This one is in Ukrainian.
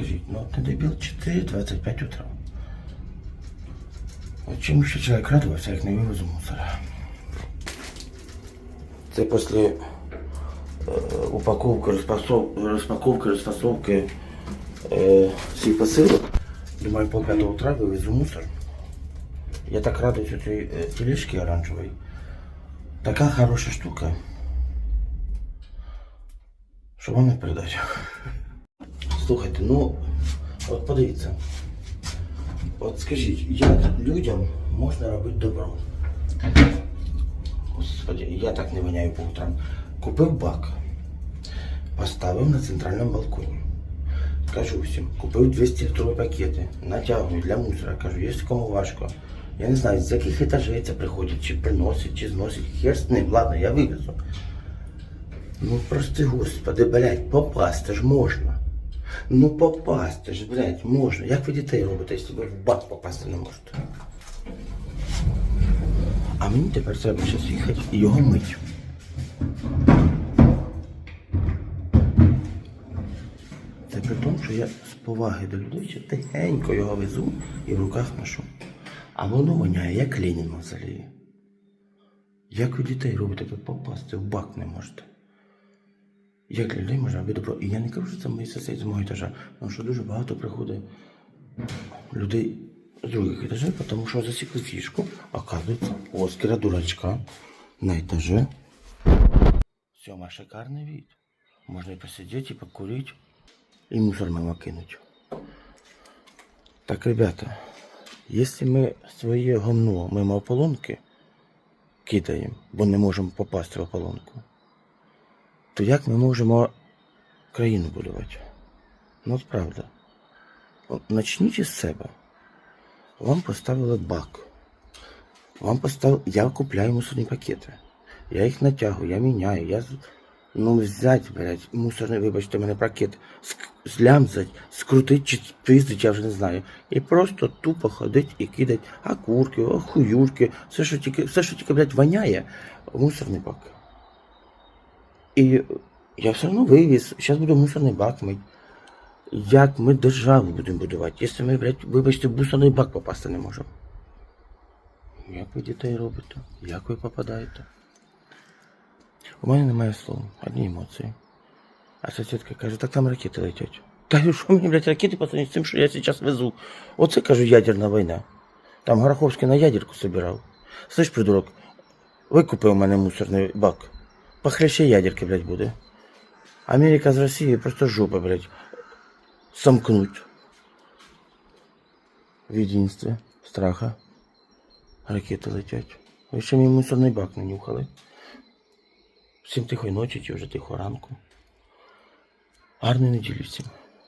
скажіть, ну не дебіл 4.25 утра. От чому ще чоловік радувався, як не вивезу мусора? Це після е, упаковки, розпасов... розпаковки, розфасовки е, всіх посилок. Думаю, пол п'ятого утра вивезу мусор. Я так радуюсь цій е, тележці оранжевій. Така хороша штука. Що вам не передати? Слухайте, ну, от подивіться. От скажіть, як людям можна робити добро? Господи, я так не виняю по утрам. Купив бак, поставив на центральному балконі. Кажу всім, купив 200 літрові пакети, натягую для мусора. Кажу, якщо кому важко. Я не знаю, з яких етажей це приходять, чи приносять, чи зносять. Хер з ним, ладно, я вивезу. Ну прости господи, блядь, попасти ж можна. Ну попасти ж, блядь, можна. Як ви дітей робите, якщо ви в бак попасти не можете? А мені тепер треба зараз їхати і його мить. Це при тому, що я з поваги до людей ще тихенько його везу і в руках ношу. А воно воняє, як Ленін в мавзолеї. Як ви дітей робите тут попасти, в бак не можете. Як людей можна робити добро? І я не кажу, що це мої сусіди з мого етажа, тому що дуже багато приходить людей з других етажів, тому що засікли фішку, оказується, Оскара дурачка на етаже. Сьома шикарний вид. Можна і посидіти, і покурити, і мусор мимо кинуть. Так, ребята, якщо ми своє гомно мимо ополонки кидаємо, бо не можемо попасти в ополонку, то як ми можемо країну будувати? Ну, от правда. Начніть із себе. Вам поставили бак. Вам поставили... Я купляю мусорні пакети. Я їх натягую, я міняю. Я... Ну, взять, блядь, мусорний, вибачте, мене пакет, злямзать, скрутить чи спиздить, я вже не знаю. І просто тупо ходить і кидать окурки, охуюрки, все, що тільки, все, що тільки, блядь, воняє, мусорний бак. І я все одно вивіз, зараз буду мусорний бак мить. Як ми державу будемо будувати, якщо ми, блядь, вибачте, в мусорний бак попасти не можемо? Як ви дітей робите? Як ви попадаєте? У мене немає слов, одні емоції. А сусідка каже, так там ракети летять. Кажу, що мені, блядь, ракети сравнению з тим, що я зараз везу. Оце, кажу, ядерна війна. Там Гороховський на ядерку собирав. Слышь, придурок, викупи у мене мусорний бак. Похлеще ядерки, блядь, буде. Америка з Росією просто жопа, блядь, сомкнуть. В единстве, страха. Ракети летять. Ви ще мій мусорний бак не нюхали. Всім тихої ночі чи вже тихо ранку. Гарної неділі всім.